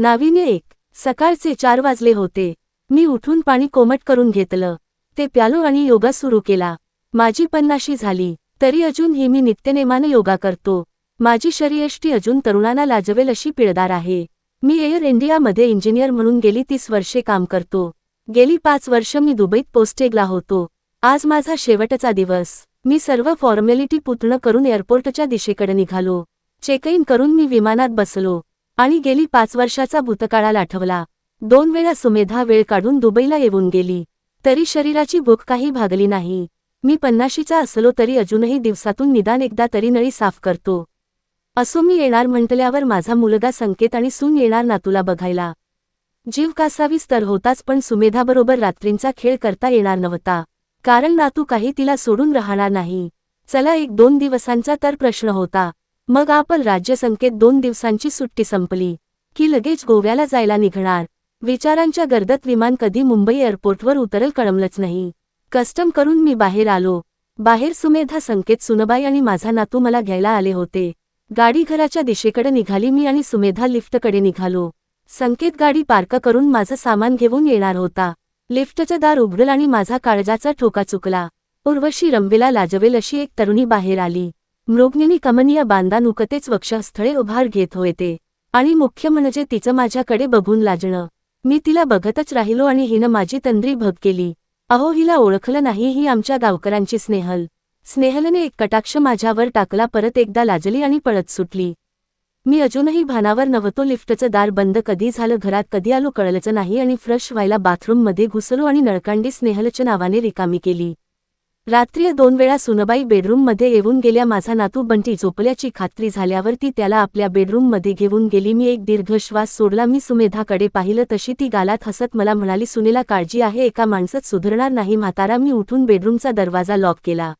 नावीने एक. सकाळचे चार वाजले होते. मी उठून पाणी कोमट करून घेतलं. ते प्यालो आणि योगा सुरू केला. माझी पन्नाशी झाली. तरी अजूनही मी नित्यनेमानं योगा करतो. माझी शरीयष्टी अजून तरुणांना लाजवेल अशी पिळदार आहे. मी एअर इंडियामध्ये इंजिनियर म्हणून गेली तीस वर्षे काम करतो. गेली पाच वर्ष मी दुबईत पोस्टेगला होतो. आज माझा शेवटचा दिवस. मी सर्व फॉर्मॅलिटी पूर्ण करून एअरपोर्टच्या दिशेकडे निघालो. चेक इन करून मी विमानात बसलो. आणि गेली पाच वर्षाचा भूतकाळाला आठवला दोन वेळा सुमेधा वेळ काढून दुबईला येऊन गेली. तरी शरीराची भूक काही भागली नाही. मी पन्नाशीचा असलो तरी अजूनही दिवसातून निदान एकदा तरी नळी साफ करतो. असो मी येणार म्हटल्यावर माझा मुलगा संकेत आणि सून येणार नातूला बघायला. जीव कासावीस तर होताच पण सुमेधाबरोबर रात्रींचा खेळ करता येणार नव्हता. कारण नातू काही तिला सोडून राहणार नाही. चला एक दोन दिवसांचा तर प्रश्न होता. मग आपण राज्यसंख्येत दोन दिवसांची सुट्टी संपली की लगेच गोव्याला जायला निघणार. विचारांच्या गर्दत विमान कधी मुंबई एअरपोर्टवर उतरल कळमलंच नाही. कस्टम करून मी बाहेर आलो. बाहेर सुमेधा संकेत सुनबाई आणि माझा नातू मला घ्यायला आले होते. गाडी घराच्या दिशेकडे निघाली मी आणि सुमेधा लिफ्टकडे निघालो. संकेत गाडी पार्क करून माझं सामान घेऊन येणार होता. लिफ्टचं दार उघडल आणि माझा काळजाचा ठोका चुकला. उर्वशी रंबेला लाजवेल अशी एक तरुणी बाहेर आली. मृग्निनी कमनीय बांधा नुकतेच वक्षस्थळे उभार घेत होते आणि मुख्य म्हणजे तिचं माझ्याकडे बघून लाजणं. मी तिला बघतच राहिलो आणि हिनं माझी तंद्री भग केली. अहो हिला ओळखलं नाही ही आमच्या गावकरांची स्नेहल. स्नेहलने एक कटाक्ष माझ्यावर टाकला परत एकदा लाजली आणि पळत सुटली. मी अजूनही भानावर नव्हतो लिफ्टचं दार बंद कधी झालं घरात कधी आलो कळलंच नाही आणि फ्रेश व्हायला बाथरूममध्ये घुसलो आणि नळकांडी स्नेहलच्या नावाने रिकामी केली. रात्री दोन वेळा सुनबाई बेडरूममध्ये येऊन गेल्या. माझा नातू बंटी झोपल्याची खात्री झाल्यावर ती त्याला आपल्या बेडरूममध्ये घेऊन गेली. मी एक दीर्घ श्वास सोडला. मी सुमेधाकडे पाहिलं. तशी ती गालात हसत मला म्हणाली सुनेला काळजी आहे. एका माणसात सुधारणार नाही. म्हातारा मी उठून बेडरूमचा दरवाजा लॉक केला.